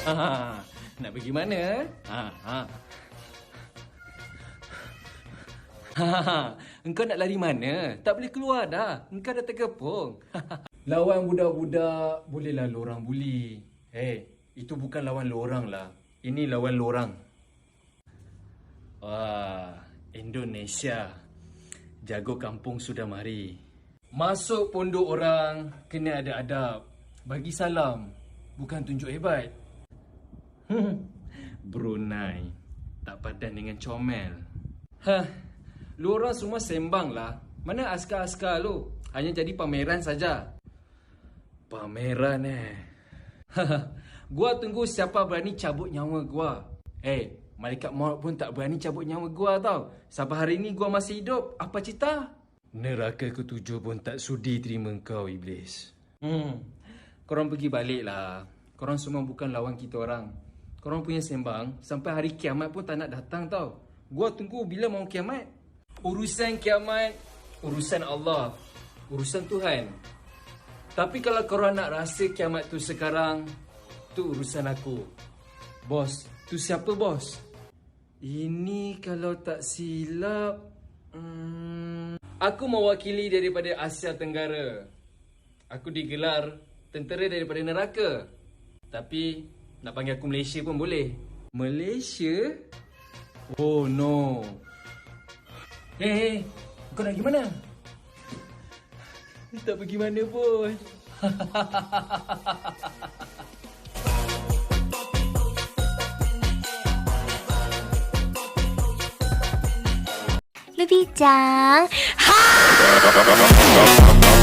Ha, nak pergi mana? Ha, ha. Ha, engkau nak lari mana? Tak boleh keluar dah. Engkau dah terkepung. lawan budak-budak bolehlah lorang buli. Eh, itu bukan lawan lorang lah. Ini lawan lorang. Wah, Indonesia. Jago kampung sudah mari. Masuk pondok orang kena ada adab. Bagi salam, bukan tunjuk hebat. Brunei tak padan dengan comel. Hah, lu orang semua sembang lah. Mana askar-askar lu? Hanya jadi pameran saja. Pameran eh. gua tunggu siapa berani cabut nyawa gua. Eh, malaikat maut pun tak berani cabut nyawa gua tau. Sampai hari ni gua masih hidup. Apa cerita? Neraka ketujuh pun tak sudi terima kau, Iblis. Hmm, korang pergi balik lah. Korang semua bukan lawan kita orang. Korang punya sembang, sampai hari kiamat pun tak nak datang tau. Gua tunggu bila mau kiamat. Urusan kiamat, urusan Allah. Urusan Tuhan. Tapi kalau korang nak rasa kiamat tu sekarang, tu urusan aku. Bos, tu siapa bos? Ini kalau tak silap... Hmm, aku mewakili daripada Asia Tenggara. Aku digelar tentera daripada neraka. Tapi nak panggil aku Malaysia pun boleh. Malaysia? Oh no. Hei, hey, kau nak pergi mana? Tak pergi mana pun. Lubi 讲。Thank